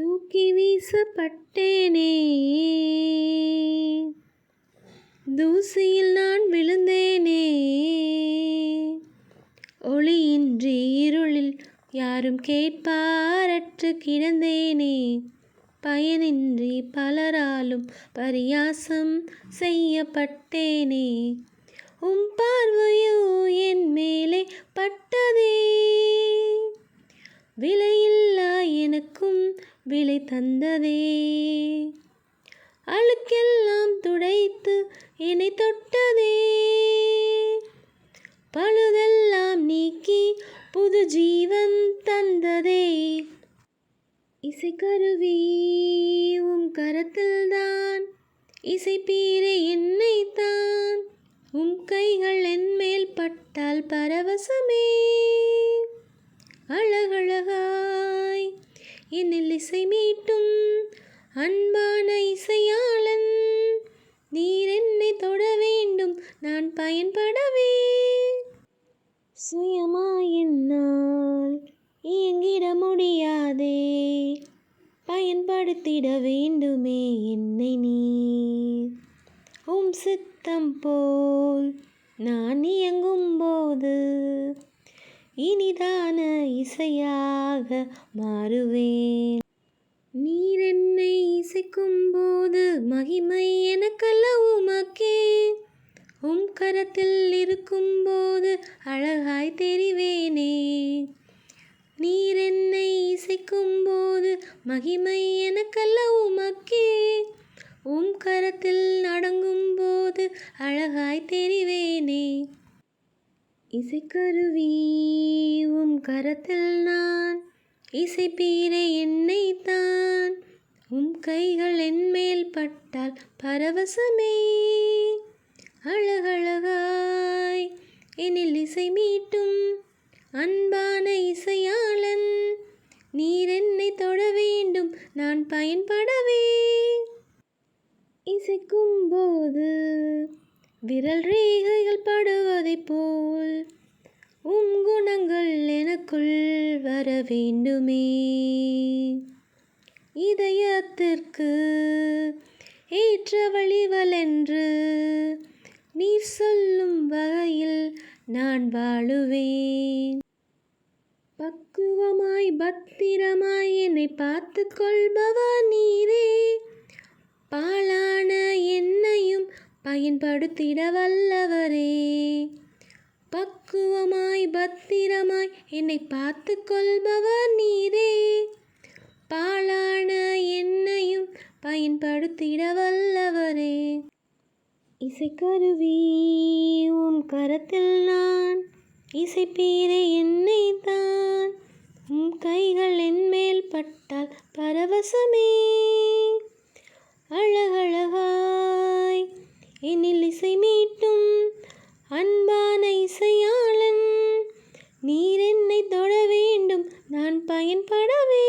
தூக்கி வீசப்பட்டேனே. தூசியில் நான் விழுந்தேனே. ஒளியின்றி இருளில் யாரும் கேட்பாரற்று கிடந்தேனே. பயனின்றி பலராலும் பரியாசம் செய்யப்பட்டேனே. உம் பார்வையோ என் மேலே பட்டதே. விலை தந்ததே. அழுக்கெல்லாம் துடைத்து என்னை தொட்டதே. பழுதெல்லாம் நீக்கி புது ஜீவன் தந்ததே. இசைக்கருவி உம் கரத்தில்தான். இசைப்பீரை என்னைத்தான். உம் கைகள் என் மேல் பட்டால் பரவசமே. அழகழகா நெல் இசை மீட்டும் அன்பான இசையாளன். நீர் என்னை தொட வேண்டும் நான் பயன்படவே. சுயமா என்னால் இயங்கிட முடியாதே. பயன்படுத்திட வேண்டுமே என்னை நீர். உம் சித்தம் போல் நான் இயங்கும் போது இனிதான இசையாக மாறுவேன். நீர் என்னை இசைக்கும் போது மகிமை எனக்கல்ல உமக்கே உம் கரத்தில் இருக்கும் போது அழகாய் தெரிவேனே. நீர் என்னை இசைக்கும் போது மகிமை எனக்கல்ல உமக்கே உம் கரத்தில் நடங்கும் போது அழகாய் தெரிவேனே. இசைக்கருவி உம் கரத்தில் நான் இசைப்பீரை என்னைத்தான். உம் கைகள் என்மேல் பட்டால் பரவசமே. அழகழகாய் எனில் இசை மீட்டும் அன்பான இசையாளன். நீர் என்னை தொட வேண்டும் நான் பயன்படவே. இசைக்கும் போது விரல் ரேகைகள் படுவதைப் போல் உம் குணங்கள் எனக்குள் வர வேண்டுமே. இதயத்திற்கு ஏற்ற வழிவலென்று நீ சொல்லும் வகையில் நான் வாழுவேன். பக்குவமாய் பத்திரமாய் என்னை பார்த்து கொள்பவ நீரே. பயன்படுத்திட வல்லவரே பக்குவமாய் பத்திரமாய் என்னை பார்த்து கொள்பவர் நீரே. பாழான என்னையும் பயன்படுத்திட வல்லவரே இசைக்கருவி உம் கரத்தில் நான். இசைப்பீரே என்னை தான் உம் கைகள் என் மேல் பட்டால் பரவசமே. அழகழகா என்னில் இசை மீட்டும் அன்பான இசையாளன். நீர் என்னை தொட வேண்டும் நான் பயன்படவே